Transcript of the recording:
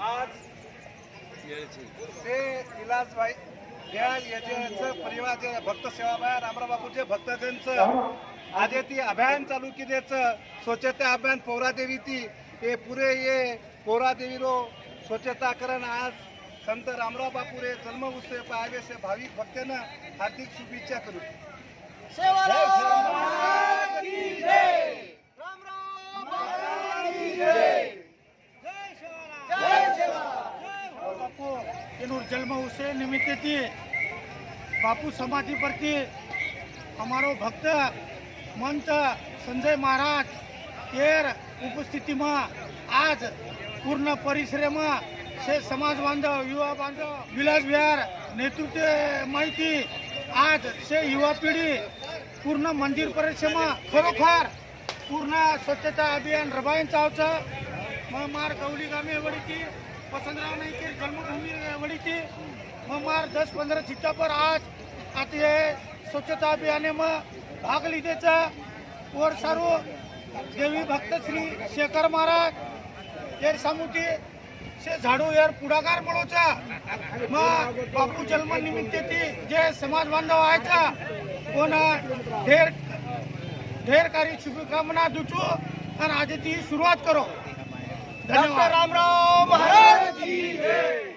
आज से इलाज भाई या याच्याचं परिवार जे भक्त सेवाबाई रामराव बापूचे भक्तगणचं आज ती अभियान चालू केल्याचं स्वच्छता अभियान पौरादेवी ती हे पुरे ये पौरादेवी रो स्वच्छता करण आज संत रामराव बापू रे जन्म उत्सव पाहावे से भाविक भक्तांना हार्दिक शुभेच्छा करू બાપુ એનું જન્મ ઉત્સવ નિમિત્તેથી બાપુ સમાધિ પરથી અમારો ભક્ત મંત સંજય મહારાજ તેર ઉપસ્થિતિમાં આજ પૂર્ણ પરિસરમાં हे समाज बांधव युवा बांधव विलास विहार नेतृत्व माहिती आज से युवा पिढी पूर्ण मंदिर परिसमा खरोखर पूर्ण स्वच्छता अभियान रबायन चावचं. ममार गवली गामे वडीची वसंतराव नाईके जन्मभूमी वडीची ममार दस पंधरा चित्तापर आज आता हे स्वच्छता अभियाने मग भाग लिधेचं वर सर्व देवी भक्त श्री शेखर महाराज हे सांगू की झाडू यार पुढाकार मिळवचा मग बापू जन्म निमित्त ती जे समाज बांधव व्हायचा कोण ढेर ढेर काही शुभकामना दुचू आणि आज ती सुरुवात करो धन्यवाद रामराव महाराज की जय